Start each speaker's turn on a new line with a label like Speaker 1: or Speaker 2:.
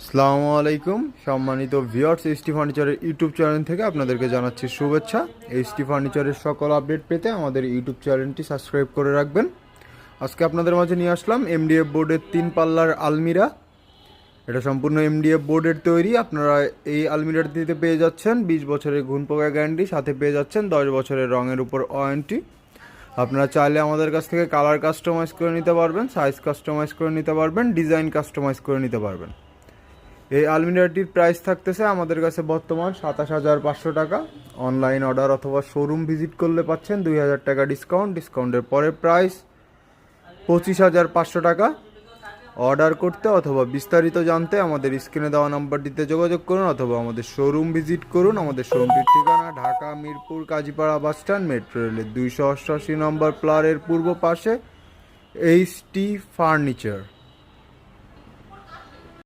Speaker 1: আসসালামু আলাইকুম। সম্মানিত ভিওর্স এইচটি ফার্নিচারের ইউটিউব চ্যানেল থেকে আপনাদেরকে জানাচ্ছি শুভেচ্ছা। এইচটি ফার্নিচারের সকল আপডেট পেতে আমাদের ইউটিউব চ্যানেলটি সাবস্ক্রাইব করে রাখবেন। আজকে আপনাদের মাঝে নিয়ে আসলাম এমডিএফ বোর্ডের তিন পাল্লার আলমিরা। এটা সম্পূর্ণ এমডিএফ বোর্ডের তৈরি। আপনারা এই আলমিরাটিতে পেয়ে যাচ্ছেন বিশ বছরের ঘুণ পোকা গ্যারান্টি, সাথে পেয়ে যাচ্ছেন দশ বছরের রঙের উপর ওয়ারেন্টি। আপনারা চাইলে আমাদের কাছ থেকে কালার কাস্টমাইজ করে নিতে পারবেন, সাইজ কাস্টমাইজ করে নিতে পারবেন, ডিজাইন কাস্টমাইজ করে নিতে পারবেন। এই আলমিরাটির প্রাইস থাকতেছে আমাদের কাছে বর্তমান সাতাশ হাজার পাঁচশো টাকা। অনলাইন অর্ডার অথবা শোরুম ভিজিট করলে পাচ্ছেন দুই হাজার টাকা ডিসকাউন্ট ডিসকাউন্টের পরে প্রাইস পঁচিশ হাজার পাঁচশো টাকা। অর্ডার করতে অথবা বিস্তারিত জানতে আমাদের স্ক্রিনে দেওয়া নাম্বারটিতে যোগাযোগ করুন অথবা আমাদের শোরুম ভিজিট করুন। আমাদের শোরুমটির ঠিকানা Dhaka, Mirpur, Kazipara bus stand metro রেলের দুইশো অষ্টআশি নম্বর প্লারের পূর্ব পাশে এইচ টি ফার্নিচার